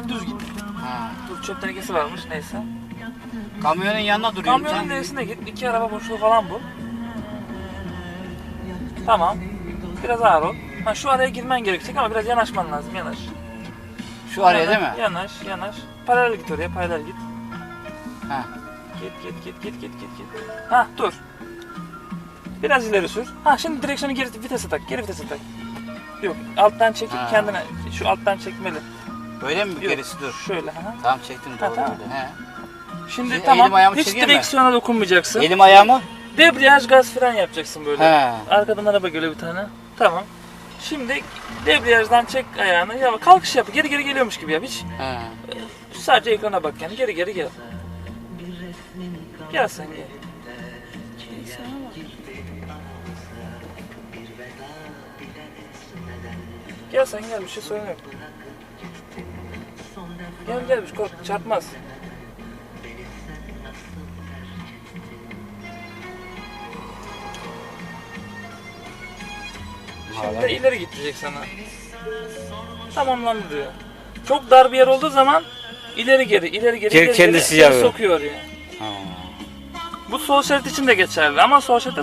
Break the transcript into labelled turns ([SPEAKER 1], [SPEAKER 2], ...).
[SPEAKER 1] sen düz git.
[SPEAKER 2] Ha.
[SPEAKER 1] Dur çöp tenekesi varmış neyse.
[SPEAKER 2] Kamyonun yanına duruyorum
[SPEAKER 1] Kamyonun
[SPEAKER 2] sen.
[SPEAKER 1] ilerisine git. iki araba boşluğu falan bul. Tamam. Biraz ağır ol. Ha, şu araya girmen gerekecek ama biraz yanaşman lazım. Yanaş.
[SPEAKER 2] Şu araya değil mi?
[SPEAKER 1] Yanaş, yanaş. Paralel git oraya, paralel git.
[SPEAKER 2] Ha.
[SPEAKER 1] Git, git, git, git, git, git, git. Ha, dur. Biraz ileri sür. Ha, şimdi direksiyonu geri vitese tak, geri vitese tak. Yok, alttan çekip
[SPEAKER 2] Ha.
[SPEAKER 1] kendine, şu alttan çekmeli.
[SPEAKER 2] Böyle mi
[SPEAKER 1] Yok,
[SPEAKER 2] gerisi dur.
[SPEAKER 1] Şöyle, ha.
[SPEAKER 2] Tamam çektim doğru.
[SPEAKER 1] tamam.
[SPEAKER 2] öyle. He.
[SPEAKER 1] Şimdi
[SPEAKER 2] Elim
[SPEAKER 1] tamam,
[SPEAKER 2] ayağımı
[SPEAKER 1] hiç
[SPEAKER 2] çekeyim mi?
[SPEAKER 1] direksiyona dokunmayacaksın.
[SPEAKER 2] Elim ayağımı.
[SPEAKER 1] Debriyaj, gaz, fren yapacaksın böyle.
[SPEAKER 2] He.
[SPEAKER 1] Arkadan araba geliyor bir tane. Tamam. Şimdi debriyajdan çek ayağını. Ya kalkış yap. Geri geri geliyormuş gibi yap. Hiç
[SPEAKER 2] He.
[SPEAKER 1] sadece ekrana bak yani. Geri geri gel. Gel sen gel. Gel sen gel bir şey sorun şey kork çarpmaz. Şimdi de ileri gidecek sana. Tamamlandı diyor. Çok dar bir yer olduğu zaman ileri geri, ileri geri,
[SPEAKER 2] Geri
[SPEAKER 1] ileri
[SPEAKER 2] kendisi
[SPEAKER 1] geri
[SPEAKER 2] yapıyor.
[SPEAKER 1] sokuyor.
[SPEAKER 2] Ha.
[SPEAKER 1] Bu sol şerit için de geçerli ama sol şeritte